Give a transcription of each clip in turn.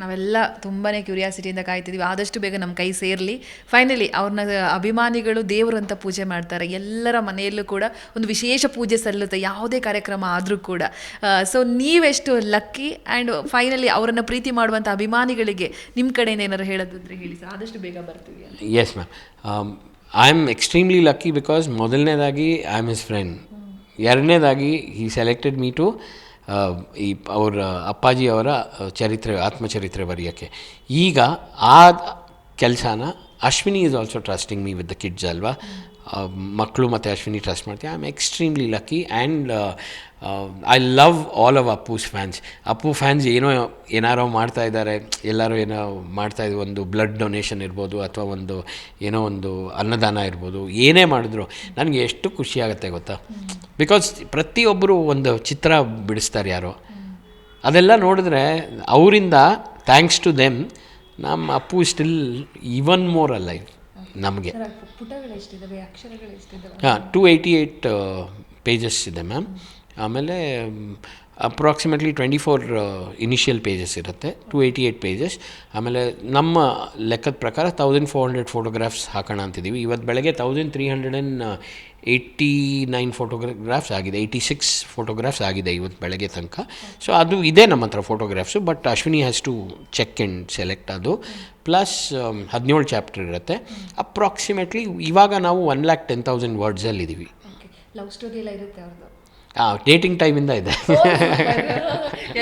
ನಾವೆಲ್ಲ ತುಂಬಾ ಕ್ಯೂರಿಯಾಸಿಟಿಯಿಂದ ಕಾಯ್ತಿದ್ದೀವಿ ಆದಷ್ಟು ಬೇಗ ನಮ್ಮ ಕೈ ಸೇರಲಿ. ಫೈನಲಿ ಅವ್ರನ್ನ ಅಭಿಮಾನಿಗಳು ದೇವರು ಅಂತ ಪೂಜೆ ಮಾಡ್ತಾರೆ. ಎಲ್ಲರ ಮನೆಯಲ್ಲೂ ಕೂಡ ಒಂದು ವಿಶೇಷ ಪೂಜೆ ಸಲ್ಲುತ್ತೆ. ಯಾವುದೇ ಕಾರ್ಯಕ್ರಮ ಆದರೂ ಕೂಡ. ಸೊ ನೀವೆಷ್ಟು ಲಕ್ಕಿ ಆ್ಯಂಡ್ ಫೈನಲಿ ಅವರನ್ನು ಪ್ರೀತಿ ಮಾಡುವಂಥ ಅಭಿಮಾನಿಗಳಿಗೆ ನಿಮ್ಮ ಕಡೆಯಿಂದ ಏನಾದ್ರು ಹೇಳೋದಿದ್ರೆ ಹೇಳಿ ಸರ್. ಆದಷ್ಟು ಬೇಗ ಬರ್ತೀವಿ yes ma'am I am extremely lucky because ಮೊದಲನೇದಾಗಿ ಐ ಆಮ್ ಹಿಸ್ ಫ್ರೆಂಡ್ ಎರಡನೇದಾಗಿ ಈ ಸೆಲೆಕ್ಟೆಡ್ ಮೀ ಟು ಈ ಅವರ ಅಪ್ಪಾಜಿ ಅವರ ಚರಿತ್ರೆ, ಆತ್ಮಚರಿತ್ರೆ ಬರೆಯೋಕ್ಕೆ. ಈಗ ಆ ಕೆಲಸನ Ashwini is also trusting me with the kids ಅಲ್ವಾ? ಮಕ್ಕಳು ಮತ್ತು ಅಶ್ವಿನಿ ಟ್ರಸ್ಟ್ ಮಾಡ್ತೀವಿ. I am extremely lucky and I love all of Appu fans Appu fans ಏನೋ, ಏನಾರೋ ಮಾಡ್ತಾ ಇದ್ದಾರೆ. ಎಲ್ಲರೂ ಏನೋ ಮಾಡ್ತಾ ಇದ್ದಾರೆ ಒಂದು ಬ್ಲಡ್ ಡೊನೇಷನ್ ಇರ್ಬೋದು ಅಥವಾ ಒಂದು ಏನೋ ಒಂದು ಅನ್ನದಾನ ಇರ್ಬೋದು. ಏನೇ ಮಾಡಿದ್ರು ನನಗೆ ಎಷ್ಟು ಖುಷಿ ಆಗುತ್ತೆ ಗೊತ್ತಾ? ಬಿಕಾಸ್ ಪ್ರತಿಯೊಬ್ಬರು ಒಂದು ಚಿತ್ರ ಬಿಡಿಸ್ತಾರೆ ಯಾರೋ. ಅದೆಲ್ಲ ನೋಡಿದ್ರೆ ಅವರಿಂದ ಥ್ಯಾಂಕ್ಸ್ ಟು ದೆಮ್ ನಮ್ಮ Appu still even more alive ನಮಗೆ. ಹಾಂ ಟು ಏಯ್ಟಿ ಏಯ್ಟ್ ಪೇಜಸ್ ಇದೆ ಮ್ಯಾಮ್ ಆಮೇಲೆ approximately twenty four initial pages ಇರುತ್ತೆ ಟು ಏಯ್ಟಿ ಏಯ್ಟ್ ಪೇಜಸ್ ಆಮೇಲೆ ನಮ್ಮ ಲೆಕ್ಕದ ಪ್ರಕಾರ ತೌಸಂಡ್ ಫೋರ್ ಹಂಡ್ರೆಡ್ ಫೋಟೋಗ್ರಾಫ್ಸ್ ಹಾಕೋಣ ಅಂತಿದ್ದೀವಿ ಇವತ್ತು ಬೆಳಗ್ಗೆ thousand three hundred and eighty nine photographs ಆಗಿದೆ ಏಯ್ಟಿ ಸಿಕ್ಸ್ ಫೋಟೋಗ್ರಾಫ್ಸ್ ಆಗಿದೆ ಇವತ್ತು ಬೆಳಗ್ಗೆ ತನಕ. ಸೊ ಅದು ಇದೆ ನಮ್ಮ ಹತ್ರ photographs but Ashwini has to check and select ಅದು. ಪ್ಲಸ್ ಹದಿನೇಳು ಚಾಪ್ಟರ್ ಇರುತ್ತೆ. ಅಪ್ರಾಕ್ಸಿಮೇಟ್ಲಿ ಇವಾಗ ನಾವು ಒನ್ ಲ್ಯಾಕ್ ಟೆನ್ ತೌಸಂಡ್ ವರ್ಡ್ಸಲ್ಲಿದ್ದೀವಿ ಲವ್ ಸ್ಟೋರಿ ಎಲ್ಲ ಇರುತ್ತೆ ಅವ್ರದ್ದು ಡೇಟಿಂಗ್ ಟೈಮಿಂದ ಇದೆ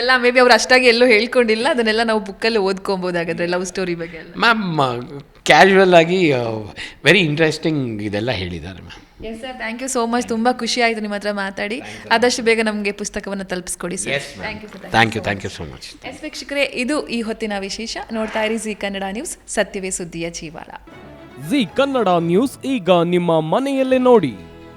ಎಲ್ಲ ಮೇ ಬಿ ಅವ್ರು ಅಷ್ಟಾಗಿ ಎಲ್ಲೂ ಹೇಳ್ಕೊಂಡಿಲ್ಲ ಅದನ್ನೆಲ್ಲ ನಾವು ಬುಕ್ಕಲ್ಲಿ ಓದ್ಕೊಬೋದು ಹಾಗಾದ್ರೆ ಲವ್ ಸ್ಟೋರಿ ಬಗ್ಗೆ ಮ್ಯಾಮ್ ಕ್ಯಾಶುವಲ್ ಆಗಿ ವೆರಿ ಇಂಟ್ರೆಸ್ಟಿಂಗ್ ಇದೆಲ್ಲ ಹೇಳಿದ್ದಾರೆ ma'am yes sir thank you so much ತುಂಬ ಖುಷಿ ಆಯಿತು ನಿಮ್ಮ ಹತ್ರ ಮಾತಾಡಿ. ಆದಷ್ಟು ಬೇಗ ನಮಗೆ ಪುಸ್ತಕವನ್ನು ತಲುಪಿಸ್ಕೊಡಿ sir thank you sir thank you thank you so much yes ವೀಕ್ಷಕರೇ ಇದು ಈ ಹೊತ್ತಿನ ವಿಶೇಷ. ನೋಡ್ತಾ ಇರಿ ಜಿ ಕನ್ನಡ ನ್ಯೂಸ್ ಸತ್ಯವೇ ಸುದ್ದಿಯ ಜೀವಾಳ ಜಿ ಕನ್ನಡ ನ್ಯೂಸ್ ಈಗ ನಿಮ್ಮ ಮನೆಯಲ್ಲೇ ನೋಡಿ.